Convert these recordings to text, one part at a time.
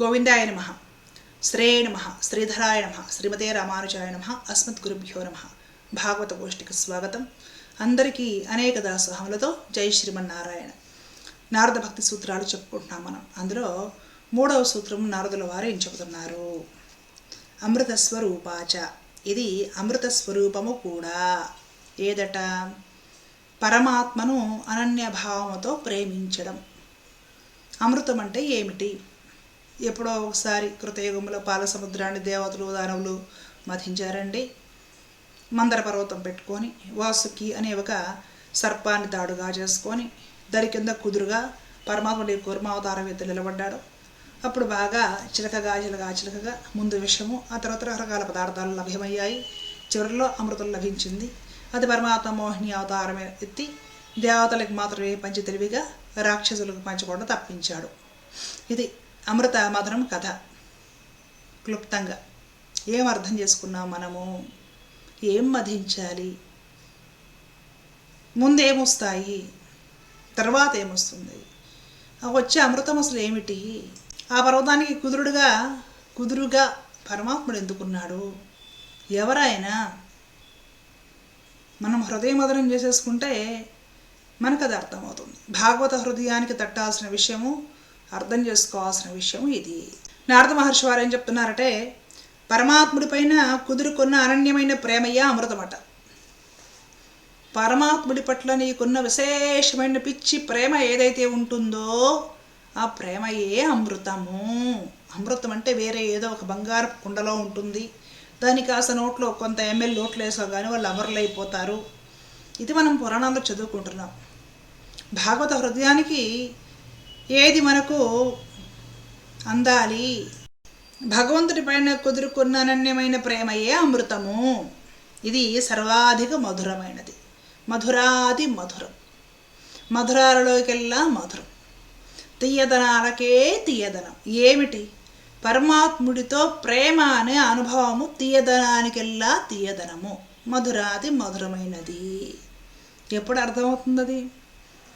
గోవిందాయ నమ. శ్రేయ నమ. శ్రీధరాయ నమ. శ్రీమతే రామానుజాయ నమ. అస్మత్ గురుభ్యో నమ. భాగవత గోష్ఠికి స్వాగతం. అందరికీ అనేక దాసోహములతో జై శ్రీమన్నారాయణ. నారద భక్తి సూత్రాలు చెప్పుకుంటున్నాం మనం. అందులో మూడవ సూత్రం నారదుల వారు ఏం చెబుతున్నారు? అమృత స్వరూపాచ. ఇది అమృత స్వరూపము కూడా. ఏదట? పరమాత్మను అనన్యభావముతో ప్రేమించడం. అమృతం అంటే ఏమిటి? ఎప్పుడో ఒకసారి కృతయుగంలో పాల సముద్రాన్ని దేవతలు దానవులు మధించారండి. మందర పర్వతం పెట్టుకొని వాసుకి అనే ఒక సర్పాన్ని దాడుగా చేసుకొని దాని కింద కుదురుగా పరమాత్ముడి కూర్మావతారం ఎత్తు నిలబడ్డాడు. అప్పుడు బాగా చిలకగా చిలకగా చిలకగా ముందు విషము ఆ తర్వాత రకరకాల పదార్థాలు లభ్యమయ్యాయి. చివరిలో అమృతం లభించింది. అది పరమాత్మ మోహిని అవతారం ఎత్తి దేవతలకు మాత్రమే పంచి తెలివిగా రాక్షసులకు పంచకుండా తప్పించాడు. ఇది అమృత మధురం కథ. క్లుప్తంగా. ఏం అర్థం చేసుకున్నాం మనము? ఏం మధించాలి? ముందేమొస్తాయి? తర్వాత ఏమొస్తుంది వచ్చే అమృతం అసలు ఏమిటి? ఆ పర్వతానికి కుదురుడుగా కుదురుగా పరమాత్ముడు ఎందుకున్నాడు? ఎవరైనా మనం హృదయ మధురం చేసేసుకుంటే మనకు అది అర్థమవుతుంది. భాగవత హృదయానికి తట్టాల్సిన విషయము అర్థం చేసుకోవాల్సిన విషయం ఇది. నారద మహర్షి వారు ఏం చెప్తున్నారంటే పరమాత్ముడి పైన కుదురుకున్న అనన్యమైన ప్రేమయ్య అమృతమట. పరమాత్ముడి పట్ల నీకున్న విశేషమైన పిచ్చి ప్రేమ ఏదైతే ఉంటుందో ఆ ప్రేమయే అమృతము. అమృతం అంటే వేరే ఏదో ఒక బంగారు కుండలో ఉంటుంది. దాని కాస్త నోట్లో కొంత ఎంఎల్ నోట్లు వేసా కానీ వాళ్ళు అమరులైపోతారు. ఇది మనం పురాణాల్లో చదువుకుంటున్నాం. భాగవత హృదయానికి ఏది మనకు అందాలి? భగవంతుడి పైన కుదురుకున్న అనన్యమైన ప్రేమయే అమృతము. ఇది సర్వాధిక మధురమైనది. మధురాది మధురం. మధురాలలోకెల్లా మధురం. తీయదనాలకే తీయదనం. ఏమిటి? పరమాత్ముడితో ప్రేమ అనే అనుభవము తీయదనానికెల్లా తీయదనము. మధురాది మధురమైనది. ఎప్పుడు అర్థమవుతుంది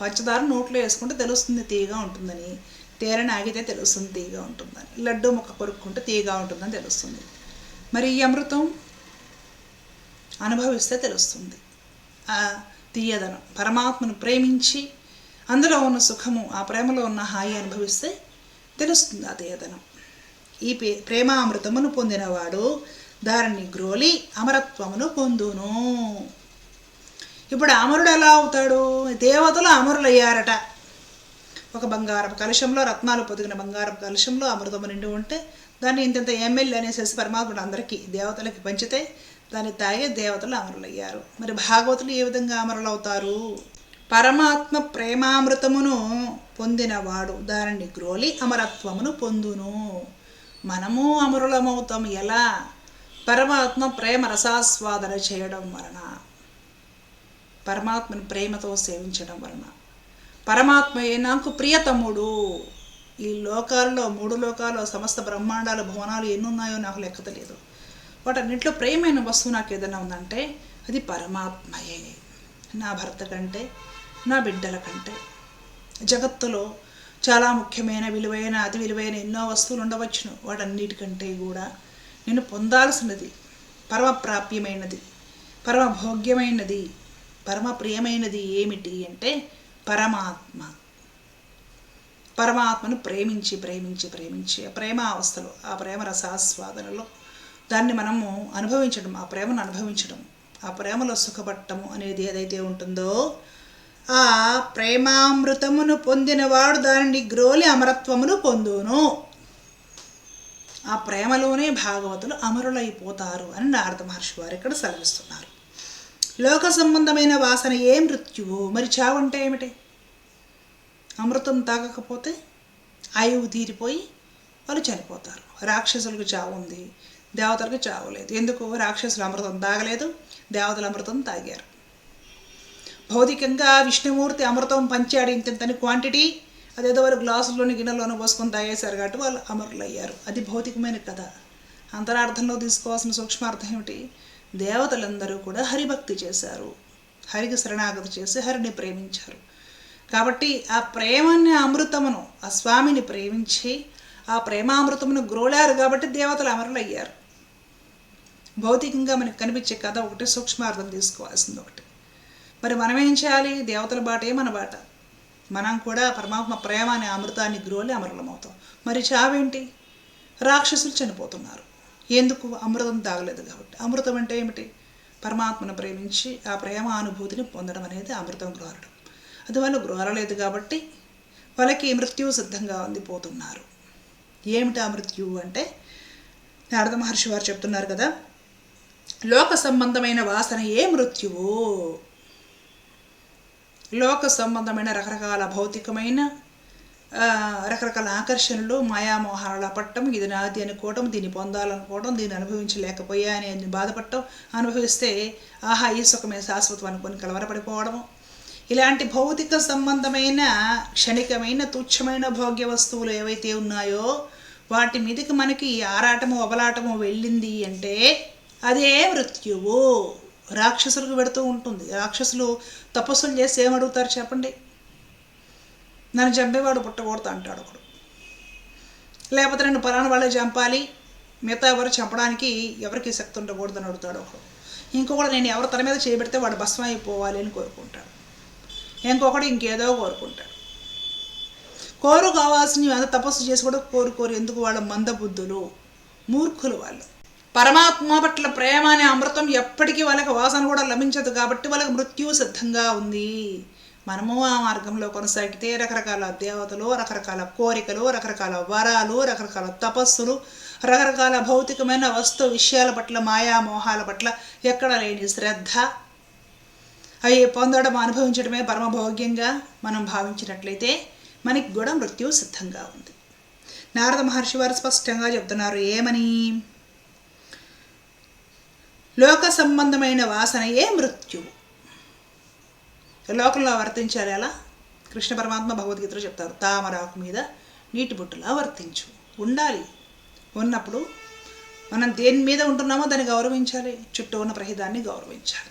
పంచదార నోట్లో వేసుకుంటే తెలుస్తుంది తీయగా ఉంటుందని. తేరని ఆగితే తెలుస్తుంది తీయగా ఉంటుందని. లడ్డు ముక్క కొరుక్కుంటే తీయగా ఉంటుందని తెలుస్తుంది. మరి ఈ అమృతం అనుభవిస్తే తెలుస్తుంది. ఆ తీయదనం. పరమాత్మను ప్రేమించి అందులో ఉన్న సుఖము ఆ ప్రేమలో ఉన్న హాయి అనుభవిస్తే తెలుస్తుంది ఆ తీయదనం. ఈ పే ప్రేమామృతమును పొందినవాడు దారిని గ్రోలి అమరత్వమును పొందును. ఇప్పుడు అమరుడు ఎలా అవుతాడు? దేవతలు అమరులయ్యారట. ఒక బంగారపు కలుషంలో రత్నాలు పొదిగిన బంగారపు కలుషంలో అమృతము నిండి ఉంటే దాన్ని ఇంతంత ఎమ్మెల్యే అనేసేసి పరమాత్ముడు అందరికీ దేవతలకి పంచితే దాన్ని తాగే దేవతలు అమరులయ్యారు. మరి భాగవతులు ఏ విధంగా అమరులవుతారు? పరమాత్మ ప్రేమామృతమును పొందినవాడు దానిని గ్రోలి అమరత్వమును పొందును. మనము అమరులమవుతాం ఎలా? పరమాత్మ ప్రేమ రసాస్వాదన చేయడం వలన. పరమాత్మను ప్రేమతో సేవించడం వలన. పరమాత్మయే నాకు ప్రియతముడు. ఈ లోకాల్లో మూడు లోకాల్లో సమస్త బ్రహ్మాండాలు భువనాలు ఎన్ని ఉన్నాయో నాకు లెక్క తెలియదు. వాటన్నింటిలో ప్రేమైన వస్తువు నాకు ఏదైనా ఉందంటే అది పరమాత్మయే. నా భర్త కంటే నా బిడ్డల కంటే. జగత్తులో చాలా ముఖ్యమైన విలువైన అతి విలువైన ఎన్నో వస్తువులు ఉండవచ్చును. వాటన్నిటికంటే కూడా నేను పొందాల్సినది పరమప్రాప్యమైనది పరమభోగ్యమైనది పరమ ప్రియమైనది ఏమిటి అంటే పరమాత్మ. పరమాత్మను ప్రేమించి ప్రేమించి ప్రేమించి ఆ ప్రేమ అవస్థలో ఆ ప్రేమ రసాస్వాదనలో దాన్ని మనము అనుభవించడం ఆ ప్రేమను అనుభవించడం ఆ ప్రేమలో సుఖపట్టము అనేది ఏదైతే ఉంటుందో ఆ ప్రేమామృతమును పొందినవాడు దానిని గ్రోలి అమరత్వమును పొందును. ఆ ప్రేమలోనే భాగవతులు అమరులైపోతారు అని నారద మహర్షి వారు ఇక్కడ సెలవిస్తున్నారు. లోక సంబంధమైన వాసన ఏ మృత్యువు మరి చావు ఏమిటి? అమృతం తాగకపోతే ఆయువు తీరిపోయి వాళ్ళు చనిపోతారు. రాక్షసులకు చావు ఉంది దేవతలకు చావు లేదు. ఎందుకు? రాక్షసులు అమృతం తాగలేదు దేవతలు అమృతం తాగారు. భౌతికంగా విష్ణుమూర్తి అమృతం పంచాడు ఇంతని క్వాంటిటీ అదేదో వారు గ్లాసుల్లోని గిన్నెలోనూ పోసుకొని తాగేశారు కాబట్టి వాళ్ళు అమరులయ్యారు. అది భౌతికమైన కథ. అంతరార్థంలో తీసుకోవాల్సిన సూక్ష్మార్థం ఏమిటి? దేవతలందరూ కూడా హరిభక్తి చేశారు. హరికి శరణాగతి చేసి హరిని ప్రేమించారు. కాబట్టి ఆ ప్రేమని అమృతమును ఆ స్వామిని ప్రేమించి ఆ ప్రేమామృతమును గ్రోలారు కాబట్టి దేవతలు అమరులు అయ్యారు భౌతికంగా మనకు కనిపించే కథ ఒకటి సూక్ష్మార్థం తీసుకోవాల్సింది ఒకటి. మరి మనం ఏం చేయాలి? దేవతల బాటే మన బాట. మనం కూడా పరమాత్మ ప్రేమ అనే అమృతాన్ని గ్రోలి అమరులమవుతాం. మరి చావేంటి? రాక్షసులు చనిపోతున్నారు. ఎందుకు అమృతం తాగలేదు కాబట్టి? అమృతం అంటే ఏమిటి? పరమాత్మను ప్రేమించి ఆ ప్రేమ అనుభూతిని పొందడం అనేది అమృతం గ్రోరడం అది వాళ్ళు గ్రోరలేదు కాబట్టి వాళ్ళకి మృత్యువు సిద్ధంగా ఉంది పోతున్నారు. ఏమిటి ఆ మృత్యువు అంటే? నారద మహర్షి వారు చెప్తున్నారు కదా లోక సంబంధమైన వాసన ఏ మృత్యువు? లోక సంబంధమైన రకరకాల భౌతికమైన రకరకాల ఆకర్షణలు మాయామోహాల పట్టం ఇది నాది అనుకోవటం దీన్ని పొందాలనుకోవడం దీన్ని అనుభవించలేకపోయా అని బాధపడటం అనుభవిస్తే ఆహా ఈ సుఖమే శాశ్వతం అనుకొని కలవరపడిపోవడము. ఇలాంటి భౌతిక సంబంధమైన క్షణికమైన తుచ్చమైన భోగ్య వస్తువులు ఏవైతే ఉన్నాయో వాటి మీదకి మనకి ఆరాటము అబలాటము వెళ్ళింది అంటే అదే మృత్యువు. రాక్షసులకు పెడుతూ ఉంటుంది. రాక్షసులు తపస్సులు చేసి ఏమడుగుతారు చెప్పండి? నన్ను చంపేవాడు పుట్టకూడదు అంటాడు ఒకడు. లేకపోతే నన్ను పలానా వాళ్ళే చంపాలి మిగతా ఎవరు చంపడానికి ఎవరికి శక్తి ఉండకూడదు అని అడుగుతాడు ఒకడు. ఇంకొకడు నేను ఎవరి తల మీద చేయబెడితే వాడు భస్మం అయిపోవాలి అని కోరుకుంటాడు. ఇంకొకడు ఇంకేదో కోరుకుంటాడు. కోరు కావాల్సినవి అంత తపస్సు చేసి కూడా కోరుకోరు ఎందుకు వాళ్ళ మందబుద్ధులు? మూర్ఖులు వాళ్ళు. పరమాత్మ పట్ల ప్రేమ అనే అమృతం ఎప్పటికీ వాళ్ళకి వాసన కూడా లభించదు కాబట్టి వాళ్ళకి మృత్యు సిద్ధంగా ఉంది. మనము ఆ మార్గంలో కొనసాగితే రకరకాల దేవతలు రకరకాల కోరికలు రకరకాల వరాలు రకరకాల తపస్సులు రకరకాల భౌతికమైన వస్తు విషయాల పట్ల మాయామోహాల పట్ల ఎక్కడ లేని శ్రద్ధ. అవి పొందడం అనుభవించడమే పరమభోగ్యంగా మనం భావించినట్లయితే మనకి కూడా మృత్యువు సిద్ధంగా ఉంది. నారద మహర్షి వారు స్పష్టంగా చెప్తున్నారు ఏమని? లోక సంబంధమైన వాసనయే మృత్యువు? లోకంలో వర్తించాలి ఎలా? కృష్ణ పరమాత్మ భగవద్గీతలో చెప్తారు తామరాకు మీద నీటి బుట్టలా వర్తించు. ఉండాలి. ఉన్నప్పుడు మనం దేని మీద ఉంటున్నామో దాన్ని గౌరవించాలి. చుట్టూ ఉన్న ప్రహిదాన్ని గౌరవించాలి.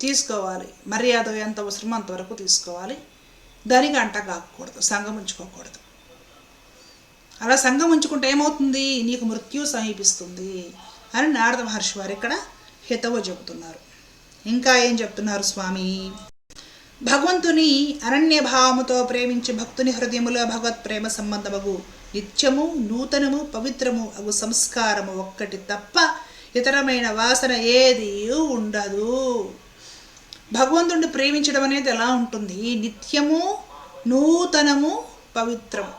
తీసుకోవాలి. మర్యాద ఎంత అవసరమో అంతవరకు తీసుకోవాలి. దానికి అంట కాకూడదు. సంఘం ఉంచుకోకూడదు. అలా సంఘం ఉంచుకుంటే ఏమవుతుంది? నీకు మృత్యు సమీపిస్తుంది అని నారద మహర్షి వారు ఇక్కడ హితవు చెబుతున్నారు. ఇంకా ఏం చెప్తున్నారు స్వామి? భగవంతుని అరణ్య భావముతో ప్రేమించి భక్తుని హృదయములో భగవత్ ప్రేమ సంబంధమగు నిత్యము నూతనము పవిత్రము అగు సంస్కారము ఒక్కటి తప్ప ఇతరమైన వాసన ఏది ఉండదు. భగవంతుడిని ప్రేమించడం అనేది ఎలా ఉంటుంది? నిత్యము నూతనము పవిత్రము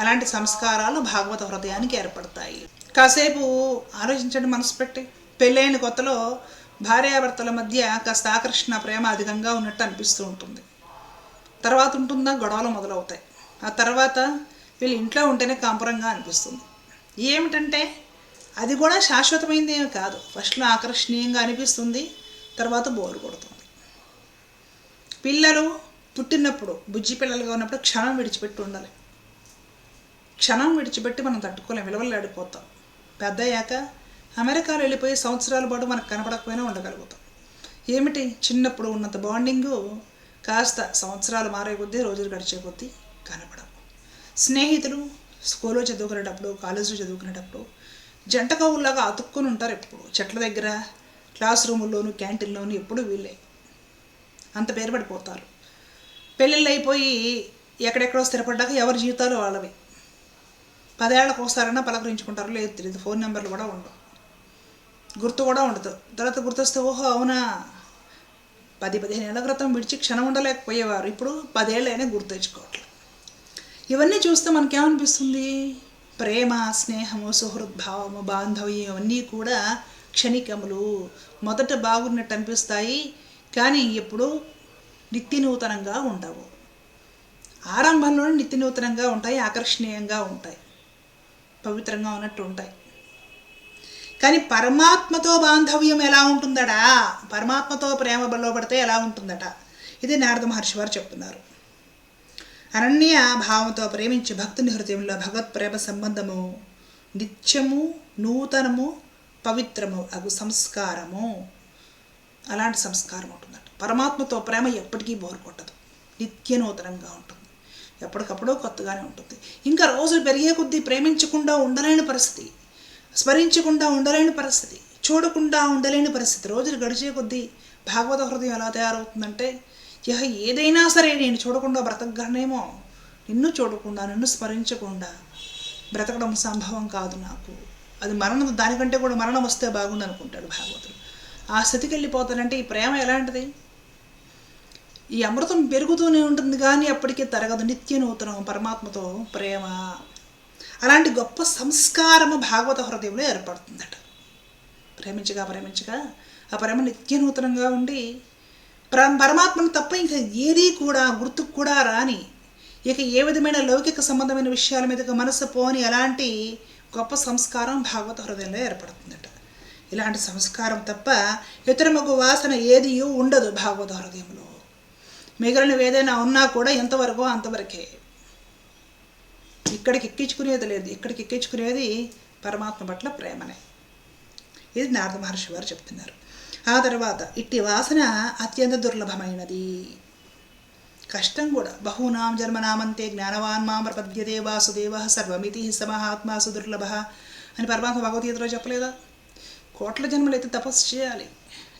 అలాంటి సంస్కారాలు భాగవత హృదయానికి ఏర్పడతాయి. కాసేపు ఆలోచించండి మనసు పెట్టి. పెళ్ళైన కొత్తలో భార్యాభర్తల మధ్య కాస్త ఆకర్షణ ప్రేమ అధికంగా ఉన్నట్టు అనిపిస్తూ ఉంటుంది. తర్వాత ఉంటుందా? గొడవలు మొదలవుతాయి. ఆ తర్వాత వీళ్ళు ఇంట్లో ఉంటేనే కాంపురంగా అనిపిస్తుంది. ఏమిటంటే అది కూడా శాశ్వతమైనది ఏమి కాదు. ఫస్ట్లో ఆకర్షణీయంగా అనిపిస్తుంది తర్వాత బోరు కొడుతుంది. పిల్లలు పుట్టినప్పుడు బుజ్జి పిల్లలుగా ఉన్నప్పుడు క్షణం విడిచిపెట్టి ఉండాలి. క్షణం విడిచిపెట్టి మనం తట్టుకోలేం విలువలు పెద్ద అయ్యాక అమెరికాలో వెళ్ళిపోయి సంవత్సరాల పాటు మనకు కనపడకపోయినా ఉండగలుగుతాం. ఏమిటి? చిన్నప్పుడు ఉన్నంత బాండింగు కాస్త సంవత్సరాలు మారే కొద్దీ రోజులు గడిచే కొద్దీ కనపడవు. స్నేహితులు స్కూల్లో చదువుకునేటప్పుడు కాలేజీలో చదువుకునేటప్పుడు జంట కవుల్లాగా అతుక్కుని ఉంటారు ఎప్పుడు. చెట్ల దగ్గర క్లాస్ రూముల్లోనూ క్యాంటీన్లోనూ ఎప్పుడు వీళ్ళే. అంత పేరు పడిపోతారు. పెళ్ళిళ్ళు అయిపోయి ఎక్కడెక్కడో స్థిరపడ్డాక ఎవరి జీవితాలు వాళ్ళవి. పదేళ్ళకు ఒకసారైనా పలకరించుకుంటారు లేదు తెలియదు ఫోన్ నెంబర్లు కూడా ఉండవు. గుర్తు కూడా ఉండదు. తర్వాత గుర్తొస్తే ఓహో అవునా? పది పదిహేను ఏళ్ళ క్రితం విడిచి క్షణం ఉండలేకపోయేవారు. ఇప్పుడు పదేళ్ళైనా గుర్తు తెచ్చుకోవట్లేదు ఇవన్నీ చూస్తే మనకేమనిపిస్తుంది? ప్రేమ స్నేహము సుహృద్భావము బాంధవ్యం ఇవన్నీ కూడా క్షణికములు. మొదట బాగున్నట్టు అనిపిస్తాయి కానీ ఎప్పుడు నిత్య నూతనంగా ఉండవు. ఆరంభంలోనే నిత్య నూతనంగా ఉంటాయి ఆకర్షణీయంగా ఉంటాయి. పవిత్రంగా ఉన్నట్టు ఉంటాయి. కానీ పరమాత్మతో బాంధవ్యం ఎలా ఉంటుందడా పరమాత్మతో ప్రేమ బలోపడితే ఎలా ఉంటుందట? ఇది నారద మహర్షి వారు చెప్తున్నారు. అనన్య భావంతో ప్రేమించి భక్తుని హృదయంలో భగవత్ ప్రేమ సంబంధము నిత్యము నూతనము పవిత్రము అగు సంస్కారము. అలాంటి సంస్కారం ఉంటుందట. పరమాత్మతో ప్రేమ ఎప్పటికీ బోరు కొట్టదు. నిత్య నూతనంగా ఉంటుంది. ఎప్పటికప్పుడు కొత్తగానే ఉంటుంది. ఇంకా రోజులు పెరిగే కొద్దీ ప్రేమించకుండా ఉండలేని పరిస్థితి. స్మరించకుండా ఉండలేని పరిస్థితి చూడకుండా ఉండలేని పరిస్థితి. రోజులు గడిచే కొద్దీ భాగవత హృదయం ఎలా తయారవుతుందంటే ఇహ ఏదైనా సరే నేను చూడకుండా బ్రతకగలనేమో. నిన్ను చూడకుండా నిన్ను స్మరించకుండా బ్రతకడం సంభవం కాదు నాకు. అది మరణం దానికంటే కూడా మరణం వస్తే బాగుండు అనుకుంటాడు భాగవతుడు. ఆ స్థితికి వెళ్ళిపోతాడంటే ఈ ప్రేమ ఎలాంటిది? ఈ అమృతం పెరుగుతూనే ఉంటుంది కానీ అప్పటికే తరగదు. నిత్య నూతనం పరమాత్మతో ప్రేమ. అలాంటి గొప్ప సంస్కారము భాగవత హృదయంలో ఏర్పడుతుందట. ప్రేమించగా ప్రేమించగా ఆ ప్రేమ నిత్య నూతనంగా ఉండి పరమాత్మను తప్ప ఇంకా ఏదీ కూడా గుర్తుకు కూడా రాని ఇక ఏ విధమైన లౌకిక సంబంధమైన విషయాల మీదకి మనసు పోని అలాంటి గొప్ప సంస్కారం భాగవత హృదయంలో ఏర్పడుతుందట. ఇలాంటి సంస్కారం తప్ప ఇతరముకు వాసన ఏదియూ ఉండదు భాగవత హృదయంలో. మిగిలినవి ఏదైనా ఉన్నా కూడా ఎంతవరకు అంతవరకే. ఇక్కడికి ఎక్కించుకునేది లేదు. ఇక్కడికి ఎక్కించుకునేది పరమాత్మ పట్ల ప్రేమనే. ఇది నారద మహర్షి వారు చెప్తున్నారు. ఆ తర్వాత ఇట్టి వాసన అత్యంత దుర్లభమైనది. కష్టం కూడా. బహూనాం జన్మనామంతే జ్ఞానవాన్ మాం ప్రపద్యతే వాసుదేవ సర్వమితి సమహాత్మా సుదుర్లభ అని పరమాత్మ భగవద్గీతలో చెప్పలేదా? కోట్ల జన్మలు అయితే తపస్సు చేయాలి.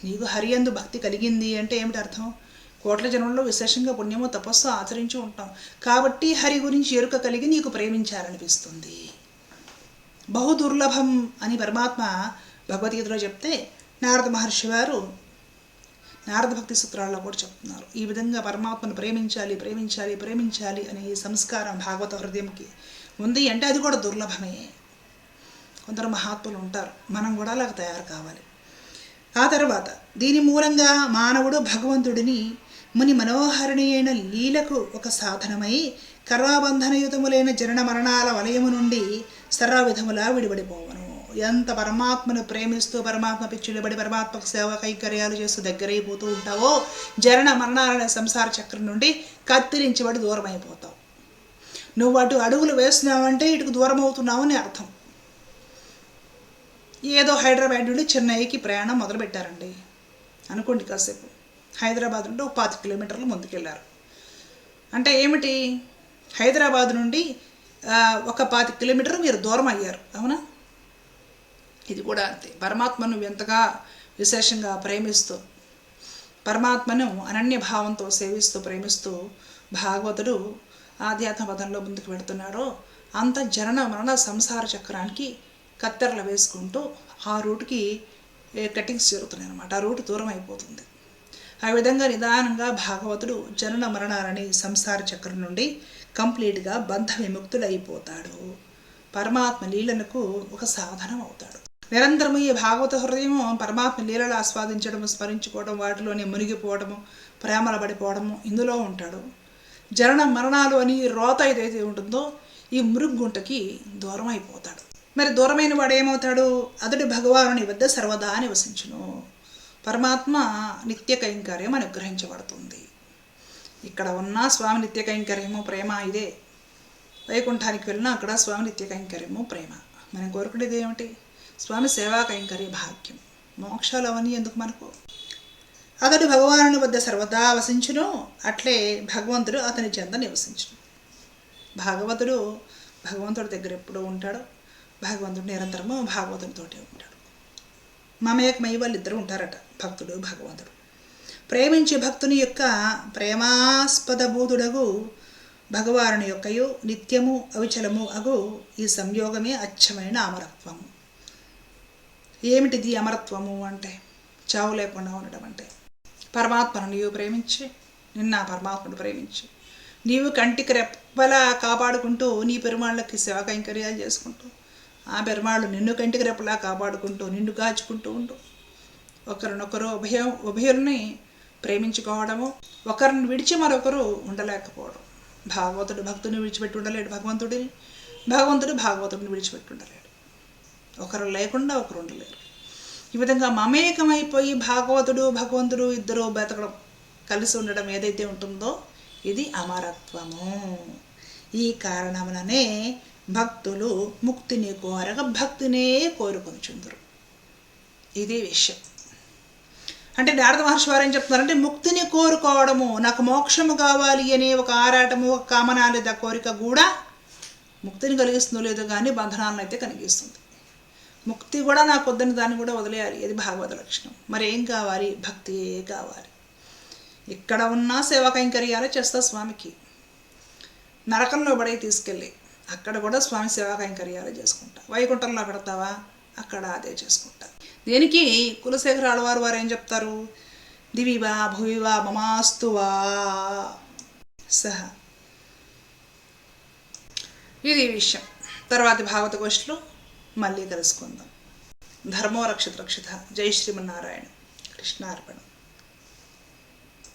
నీకు హరియందు భక్తి కలిగింది అంటే ఏమిటి అర్థం? కోట్ల జన్మల్లో విశేషంగా పుణ్యము తపస్సు ఆచరించి ఉంటాం. కాబట్టి హరి గురించి ఎరుక కలిగి నీకు ప్రేమించాలనిపిస్తుంది. బహు దుర్లభం అని పరమాత్మ భగవద్గీతలో చెప్తే నారద మహర్షి వారు నారద భక్తి సూత్రాల్లో కూడా చెప్తున్నారు. ఈ విధంగా పరమాత్మను ప్రేమించాలి ప్రేమించాలి ప్రేమించాలి అనే ఈ సంస్కారం భాగవత హృదయంకి ఉంది అంటే అది కూడా దుర్లభమే. కొందరు మహాత్ములు ఉంటారు. మనం కూడా అలాగ తయారు కావాలి. ఆ తర్వాత దీని మూలంగా మానవుడు భగవంతుడిని ముని మనోహరిణి అయిన లీలకు ఒక సాధనమై కర్మబంధనయుతములైన జనన మరణాల వలయము నుండి సర్వవిధములా విడిపడిపోవను. ఎంత పరమాత్మను ప్రేమిస్తూ పరమాత్మ పిచ్చులబడి పరమాత్మకు సేవ కైకర్యాలు చేస్తూ దగ్గరైపోతూ ఉంటావో జనన మరణాలనే సంసార చక్రం నుండి కత్తిరించబడి దూరం అయిపోతావు నువ్వు అటు అడుగులు వేస్తున్నావంటే ఇటుకు దూరం అవుతున్నావు అని అర్థం. ఏదో హైదరాబాద్ నుండి చెన్నైకి ప్రయాణం మొదలుపెట్టారండి. అనుకోండి కాసేపు. హైదరాబాద్ నుండి ఒక పాతి కిలోమీటర్లు ముందుకెళ్ళారు అంటే ఏమిటి? హైదరాబాద్ నుండి ఒక పాతి కిలోమీటర్ మీరు దూరం అయ్యారు అవునా? ఇది కూడా అంతే. పరమాత్మను ఎంతగా విశేషంగా ప్రేమిస్తూ పరమాత్మను అనన్య భావంతో సేవిస్తూ ప్రేమిస్తూ భాగవతుడు ఆధ్యాత్మ పదంలో ముందుకు పెడుతున్నాడో అంత జనన మరణ సంసార చక్రానికి కత్తెరలు వేసుకుంటూ ఆ రూట్కి కటింగ్స్ జరుగుతున్నాయి అనమాట ఆ రూట్ దూరం అయిపోతుంది. ఆ విధంగా నిదానంగా భాగవతుడు జనన మరణాలని సంసార చక్రం నుండి కంప్లీట్గా బంధ విముక్తుడైపోతాడు. పరమాత్మ లీలలకు ఒక సాధనం అవుతాడు. నిరంతరము ఈ భాగవత హృదయము పరమాత్మ లీలలు ఆస్వాదించడము స్మరించుకోవడం వాటిలోనే మునిగిపోవడము ప్రేమల పడిపోవడము ఇందులో ఉంటాడు. జనన మరణాలు అని రోత ఏదైతే ఉంటుందో ఈ మృగ్గుంటకి దూరం అయిపోతాడు మరి దూరమైన వాడు ఏమవుతాడు? అతడు భగవానుని వద్ద సర్వదా నివసించును. పరమాత్మ నిత్య కైంకర్యం అనుగ్రహించబడుతుంది. ఇక్కడ ఉన్న స్వామి నిత్య కైంకర్యము ప్రేమ ఇదే. వైకుంఠానికి వెళ్ళినా అక్కడ స్వామి నిత్య కైంకర్యము ప్రేమ. మనం కోరుకునేది ఏమిటి? స్వామి సేవా కైంకర్య భాగ్యం. మోక్షాలు అవన్నీ ఎందుకు మనకు? అతడు భగవానుని వద్ద సర్వదా వసించును అట్లే భగవంతుడు అతని చెంద నివసించును. భాగవతుడు భగవంతుడి దగ్గర ఎప్పుడూ ఉంటాడు. భగవంతుడు నిరంతరము భాగవతుడితోటే ఉంటాడు. మమేకమై వాళ్ళిద్దరూ ఉంటారట భక్తుడు భగవంతుడు. ప్రేమించే భక్తుని యొక్క ప్రేమాస్పద బోధుడగు భగవానుని యొక్కయు నిత్యము అవిచలము అగు ఈ సంయోగమే అచ్చమైన అమరత్వము. ఏమిటిది అమరత్వము అంటే? చావు లేకుండా ఉండడం అంటే? పరమాత్మను నీవు ప్రేమించి నిన్న పరమాత్మను ప్రేమించి నీవు కంటికి రెప్పలా కాపాడుకుంటూ నీ పెరుమాళ్ళకి సేవ కైంకర్యాలు చేసుకుంటూ ఆ పెరుమాళ్ళు నిన్ను కంటికి రెప్పలా కాపాడుకుంటూ నిన్ను కాచుకుంటూ ఉండు. ఒకరినొకరు ఉభయం ఉభయుల్ని ప్రేమించుకోవడము ఒకరిని విడిచి మరొకరు ఉండలేకపోవడం. భాగవతుడు భక్తుని విడిచిపెట్టి ఉండలేడు భగవంతుడిని భగవంతుడు భాగవతుడిని విడిచిపెట్టి ఉండలేడు. ఒకరు లేకుండా ఒకరు ఉండలేరు. ఈ విధంగా మమేకమైపోయి భాగవతుడు భగవంతుడు ఇద్దరు బతకడం కలిసి ఉండడం ఏదైతే ఉంటుందో ఇది అమరత్వము. ఈ కారణముననే భక్తులు ముక్తిని కోరక భక్తినే కోరుకొని చుందరు. ఇది విషయం. అంటే నారద మహర్షి వారు ఏం చెప్తున్నారంటే ముక్తిని కోరుకోవడము నాకు మోక్షము కావాలి అనే ఒక ఆరాటము ఒక కామన లేదా కోరిక కూడా ముక్తిని కలిగిస్తుందో లేదో కానీ బంధనాలను అయితే కలిగిస్తుంది. ముక్తి కూడా నాకు వద్దని దాన్ని కూడా వదిలేయాలి. ఇది భాగవత లక్షణం. మరి ఏం కావాలి? భక్తియే కావాలి? ఇక్కడ ఉన్న సేవా కైంకర్యాలు చేస్తా స్వామికి. నరకంలో పడే తీసుకెళ్ళి. అక్కడ కూడా స్వామి సేవా కైంకర్యాలు చేసుకుంటా. వైకుంఠంలో పెడతావా? అక్కడ అదే చేసుకుంటా. దీనికి? కులశేఖర ఆడవారు వారు ఏం చెప్తారు? దివివా భువివా మమాస్తువా. సహ. ఇది విషయం. తర్వాతి భాగవత గోష్ఠిలో మళ్ళీ తెలుసుకుందాం. ధర్మో రక్షిత రక్షిత. జై శ్రీమన్నారాయణ. కృష్ణార్పణం.